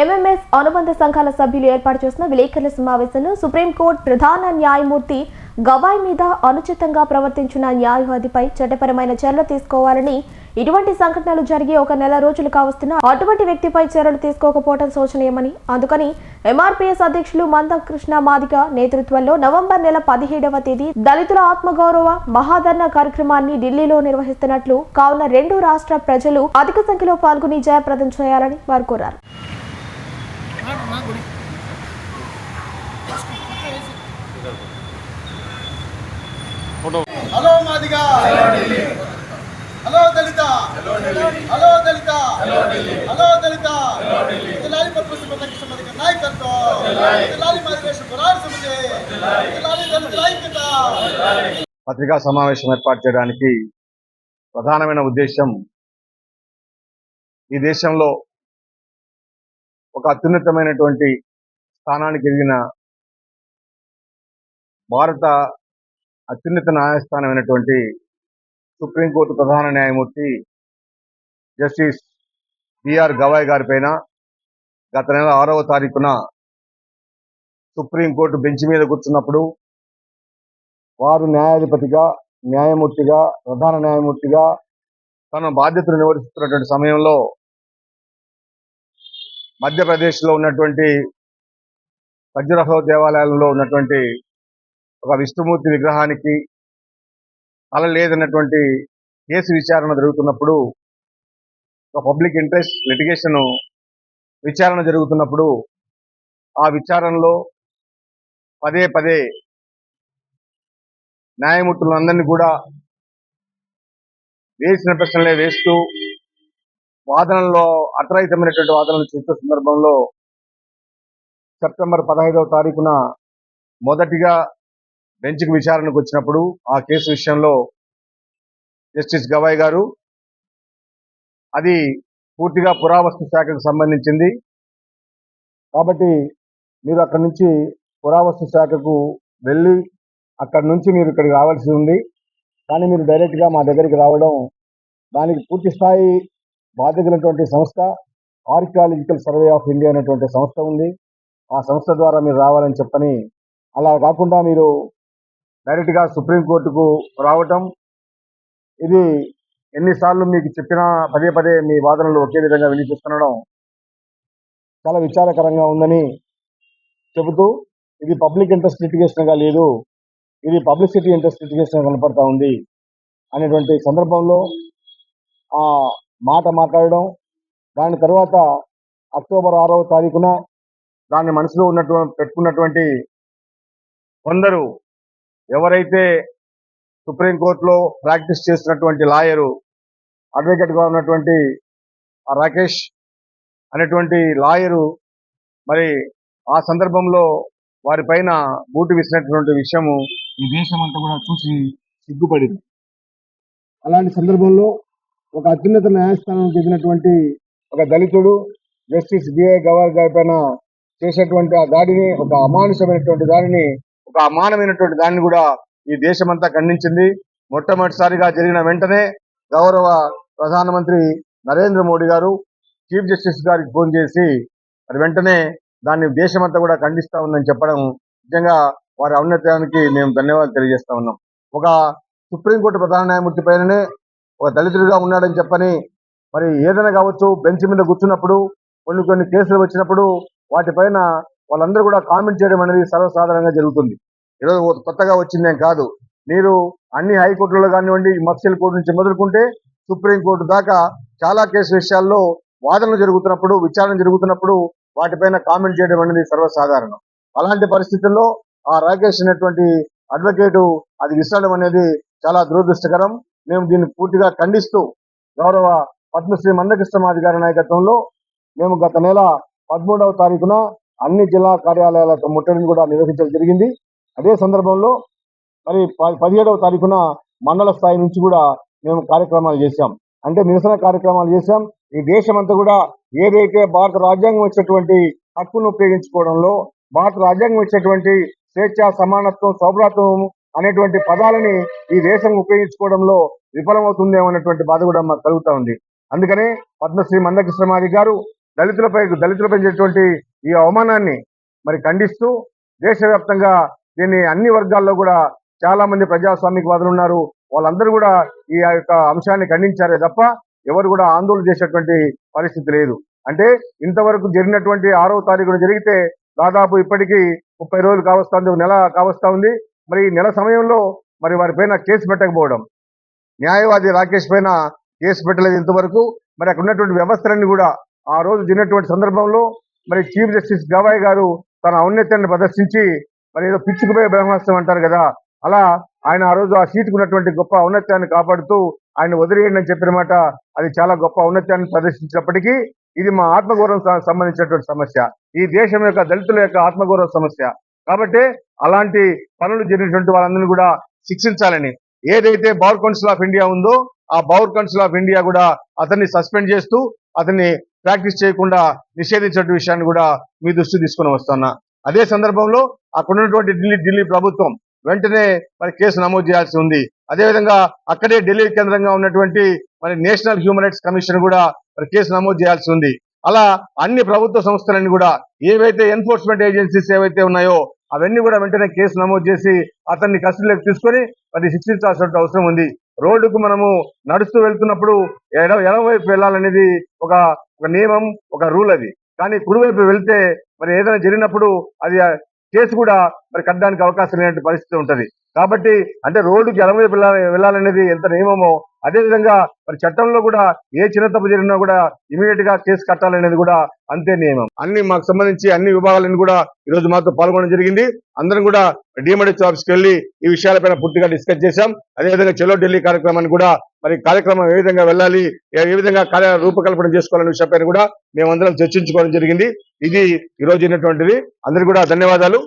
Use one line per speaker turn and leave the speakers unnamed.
MMS అనుబంధ సంఘాల సభ్యులు ఏర్పాటు చేసిన విలేకరుల సమావేశంలో సుప్రీంకోర్టు ప్రధాన న్యాయమూర్తి గవాయ్ మీద అనుచితంగా ప్రవర్తించిన న్యాయవాదిపై చట్టపరమైన చర్యలు తీసుకోవాలని ఇటువంటి సంఘటనలు జరిగి ఒక నెల రోజులు కావస్తున్న అటువంటి వ్యక్తిపై చర్యలు తీసుకోకపోవడం శోచనీయమని అందుకని ఎంఆర్పీఎస్ అధ్యక్షులు మందకృష్ణ మాదిక నేతృత్వంలో నవంబర్ నెల పదిహేడవ తేదీ దళితుల ఆత్మగౌరవ మహాధర్ణ కార్యక్రమాన్ని ఢిల్లీలో నిర్వహిస్తున్నట్లు కావున రెండు రాష్ట్ర ప్రజలు అధిక సంఖ్యలో పాల్గొని జయప్రదం చేయాలని వారు కోరారు.
హలో మాదిగా. హలో దళిత. హలో దళిత. హలో దళిత. ప్రత్యక్ష మదిక నాయకత్వం. సమితి. దళితుల ఐక్యత.
పత్రికా సమావేశం ఏర్పాటు చేయడానికి ప్రధానమైన ఉద్దేశం ఈ దేశంలో ఒక అత్యున్నతమైనటువంటి స్థానానికి ఎదిగిన భారత అత్యున్నత న్యాయస్థానమైనటువంటి సుప్రీంకోర్టు ప్రధాన న్యాయమూర్తి జస్టిస్ బిఆర్ గవాయ్ గారి పైన గత నెల ఆరవ తారీఖున సుప్రీంకోర్టు బెంచ్ మీద కూర్చున్నప్పుడు వారు న్యాయాధిపతిగా న్యాయమూర్తిగా ప్రధాన న్యాయమూర్తిగా తన బాధ్యతలు నిర్వహిస్తున్నటువంటి సమయంలో మధ్యప్రదేశ్లో ఉన్నటువంటి ఖజురహో దేవాలయంలో ఉన్నటువంటి ఒక విష్ణుమూర్తి విగ్రహానికి అలా లేదన్నటువంటి కేసు విచారణ జరుగుతున్నప్పుడు ఒక పబ్లిక్ ఇంట్రెస్ట్ లిటిగేషన్ విచారణ జరుగుతున్నప్పుడు ఆ విచారణలో పదే పదే న్యాయమూర్తులందరినీ కూడా వేసిన ప్రశ్నలే వేస్తూ వాదనల్లో అర్థరహితమైనటువంటి వాదనలు చేసే సందర్భంలో సెప్టెంబర్ పదహైదవ తారీఖున మొదటిగా బెంచ్కి విచారణకు వచ్చినప్పుడు ఆ కేసు విషయంలో జస్టిస్ గవాయ్ గారు అది పూర్తిగా పురావస్తు శాఖకు సంబంధించింది. కాబట్టి మీరు అక్కడి నుంచి పురావస్తు శాఖకు వెళ్ళి అక్కడి నుంచి మీరు ఇక్కడికి రావాల్సి ఉంది. కానీ మీరు డైరెక్ట్గా మా దగ్గరికి రావడం దానికి పూర్తి స్థాయి బాధ్యతలైనటువంటి సంస్థ ఆర్కియాలజికల్ సర్వే ఆఫ్ ఇండియా అనేటువంటి సంస్థ ఉంది. ఆ సంస్థ ద్వారా మీరు రావాలని చెప్పని అలా కాకుండా మీరు డైరెక్ట్గా సుప్రీంకోర్టుకు రావటం. ఇది ఎన్నిసార్లు మీకు చెప్పినా పదే పదే మీ వాదనలు ఒకే విధంగా వినిపిస్తుండడం చాలా విచారకరంగా ఉందని చెబుతూ ఇది పబ్లిక్ ఇంట్రెస్ట్ లిటిగేషన్గా లేదు ఇది పబ్లిసిటీ ఇంట్రెస్ట్ లిటిగేషన్ కనపడతా ఉంది అనేటువంటి సందర్భంలో ఆ మాట మాట్లాడడం దాని తర్వాత అక్టోబర్ ఆరవ తారీఖున దాన్ని మనసులో ఉన్నటువంటి పెట్టుకున్నటువంటి కొందరు ఎవరైతే సుప్రీంకోర్టులో ప్రాక్టీస్ చేస్తున్నటువంటి లాయరు అడ్వకేట్గా ఉన్నటువంటి రాకేష్ అనేటువంటి లాయరు మరి ఆ సందర్భంలో వారి పైన బూటు విసినటువంటి విషయము ఈ దేశం అంతా కూడా చూసి సిగ్గుపడింది. అలాంటి సందర్భంలో ఒక అత్యున్నత న్యాయస్థానం చెందినటువంటి ఒక దళితుడు జస్టిస్ బిఐ గవార్ గారి పైన చేసినటువంటి ఆ దాడిని ఒక అమానుషమైనటువంటి దాడిని ఒక అమానమైనటువంటి దాన్ని కూడా ఈ దేశమంతా ఖండించింది. మొట్టమొదటిసారిగా జరిగిన వెంటనే గౌరవ ప్రధానమంత్రి నరేంద్ర మోడీ గారు చీఫ్ జస్టిస్ గారికి ఫోన్ చేసి మరి వెంటనే దాన్ని దేశమంతా కూడా ఖండిస్తా ఉందని చెప్పడం నిజంగా వారి ఔన్నత్యానికి మేము ధన్యవాదాలు తెలియజేస్తా ఉన్నాం. ఒక సుప్రీంకోర్టు ప్రధాన న్యాయమూర్తి పైననే ఒక దళితుడిగా ఉన్నాడని చెప్పని మరి ఏదైనా కావచ్చు బెంచ్ మీద కూర్చున్నప్పుడు కొన్ని కొన్ని కేసులు వచ్చినప్పుడు వాటిపైన వాళ్ళందరూ కూడా కామెంట్ చేయడం అనేది సర్వసాధారణంగా జరుగుతుంది. ఈరోజు కొత్తగా వచ్చిందేం కాదు. మీరు అన్ని హైకోర్టులలో కానివ్వండి మత్స్యల కోర్టు నుంచి మొదలుకుంటే సుప్రీంకోర్టు దాకా చాలా కేసు విషయాల్లో వాదనలు జరుగుతున్నప్పుడు విచారణ జరుగుతున్నప్పుడు వాటిపైన కామెంట్ చేయడం అనేది సర్వసాధారణం. అలాంటి పరిస్థితుల్లో ఆ రాకేష్ అనేటువంటి అడ్వకేటు అది విసరడం అనేది చాలా దురదృష్టకరం. మేము దీన్ని పూర్తిగా ఖండిస్తూ గౌరవ పద్మశ్రీ మందకృష్ణ గారి నాయకత్వంలో మేము గత నెల పదమూడవ తారీఖున అన్ని జిల్లా కార్యాలయాల ముట్టడిని కూడా నిర్వహించడం జరిగింది. అదే సందర్భంలో మరి పదిహేడవ తారీఖున మండల స్థాయి నుంచి కూడా మేము కార్యక్రమాలు చేశాం. అంటే నిరసన కార్యక్రమాలు చేశాం. ఈ దేశం అంతా కూడా ఏదైతే భారత రాజ్యాంగం ఇచ్చినటువంటి హక్కును ఉపయోగించుకోవడంలో భారత రాజ్యాంగం ఇచ్చినటువంటి స్వేచ్ఛ సమానత్వం సౌభ్రాత్వం అనేటువంటి పదాలని ఈ దేశం ఉపయోగించుకోవడంలో విఫలమవుతుందేమో అనేటువంటి బాధ కూడా మాకు కలుగుతా ఉంది. అందుకనే పద్మశ్రీ మందకృష్ణమాది గారు దళితులపై దళితులపై చేసేటువంటి ఈ అవమానాన్ని మరి ఖండిస్తూ దేశవ్యాప్తంగా దీన్ని అన్ని వర్గాల్లో కూడా చాలా మంది ప్రజాస్వామికవాదులు ఉన్నారు. వాళ్ళందరూ కూడా ఈ యొక్క అంశాన్ని ఖండించారే తప్ప ఎవరు కూడా ఆందోళన చేసేటువంటి పరిస్థితి లేదు. అంటే ఇంతవరకు జరిగినటువంటి ఆరో తారీఖున జరిగితే దాదాపు ఇప్పటికీ ముప్పై రోజులు కావస్తా ఉంది ఒక నెల కావస్తా ఉంది మరి ఈ నెల సమయంలో మరి వారి పైన కేసు పెట్టకపోవడం న్యాయవాది రాకేష్ పైన కేసు పెట్టలేదు ఇంతవరకు. మరి అక్కడ ఉన్నటువంటి వ్యవస్థలన్నీ కూడా ఆ రోజు జరిగినటువంటి సందర్భంలో మరి చీఫ్ జస్టిస్ గవాయ్ గారు తన ఔన్నత్యాన్ని ప్రదర్శించి మరి ఏదో పిచ్చుకుపోయే బ్రహ్మాస్త్రం అంటారు కదా అలా ఆయన ఆ రోజు ఆ సీటుకు ఉన్నటువంటి గొప్ప ఔన్నత్యాన్ని కాపాడుతూ ఆయన వదిలేయండి అని చెప్పిన మాట అది చాలా గొప్ప ఔన్నత్యాన్ని ప్రదర్శించినప్పటికీ ఇది మా ఆత్మగౌరవం సంబంధించినటువంటి సమస్య. ఈ దేశం యొక్క దళితుల యొక్క ఆత్మగౌరవ సమస్య. కాబట్టి అలాంటి పనులు జరిగినటువంటి వాళ్ళందరినీ కూడా శిక్షించాలని. ఏదైతే బౌర్ కౌన్సిల్ ఆఫ్ ఇండియా ఉందో ఆ బౌర్ కౌన్సిల్ ఆఫ్ ఇండియా కూడా అతన్ని సస్పెండ్ చేస్తూ అతన్ని ప్రాక్టీస్ చేయకుండా నిషేధించిన విషయాన్ని కూడా మీ దృష్టి తీసుకుని వస్తున్నా. అదే సందర్భంలో అక్కడ ఉన్నటువంటి ఢిల్లీ ఢిల్లీ ప్రభుత్వం వెంటనే మరి కేసు నమోదు చేయాల్సి ఉంది. అదేవిధంగా అక్కడే ఢిల్లీ కేంద్రంగా ఉన్నటువంటి మరి నేషనల్ హ్యూమన్ రైట్స్ కమిషన్ కూడా మరి కేసు నమోదు చేయాల్సి ఉంది. అలా అన్ని ప్రభుత్వ సంస్థలన్నీ కూడా ఏవైతే ఎన్ఫోర్స్మెంట్ ఏజెన్సీస్ ఏవైతే ఉన్నాయో అవన్నీ కూడా వెంటనే కేసు నమోదు చేసి అతన్ని కస్టడీలోకి తీసుకొని మరి శిక్షించాల్సిన అవసరం ఉంది. రోడ్డుకు మనము నడుస్తూ వెళ్తున్నప్పుడు ఎడ ఎడమవైపు వెళ్ళాలనేది ఒక ఒక నియమం ఒక రూల్ అది. కానీ కుడివైపు వెళ్తే మరి ఏదైనా జరిగినప్పుడు అది కేసు కూడా మరి కట్టడానికి అవకాశం లేనటువంటి పరిస్థితి ఉంటుంది. కాబట్టి అంటే రోడ్డుకి ఎడమవైపు వెళ్ళాలి వెళ్ళాలనేది ఎంత నియమమో అదేవిధంగా మరి చట్టంలో కూడా ఏ చిన్న తప్పు జరిగినా కూడా ఇమీడియట్గా కేసు కట్టాలనేది కూడా అంతే నియమం. అన్ని మాకు సంబంధించి అన్ని విభాగాలను కూడా ఈ రోజు మాతో పాల్గొనడం జరిగింది. అందరం కూడా డిఎంఎడ్హెచ్ ఆఫీస్కి వెళ్ళి ఈ విషయాలపైన పూర్తిగా డిస్కస్ చేశాం. అదేవిధంగా చెలో ఢిల్లీ కార్యక్రమాన్ని కూడా మరి కార్యక్రమం ఏ విధంగా వెళ్ళాలి ఏ విధంగా కార్య రూపకల్పన చేసుకోవాలనే విషయంపైన కూడా మేమందరం చర్చించుకోవడం జరిగింది. ఇది ఈ రోజు అయినటువంటిది. అందరికీ కూడా ధన్యవాదాలు.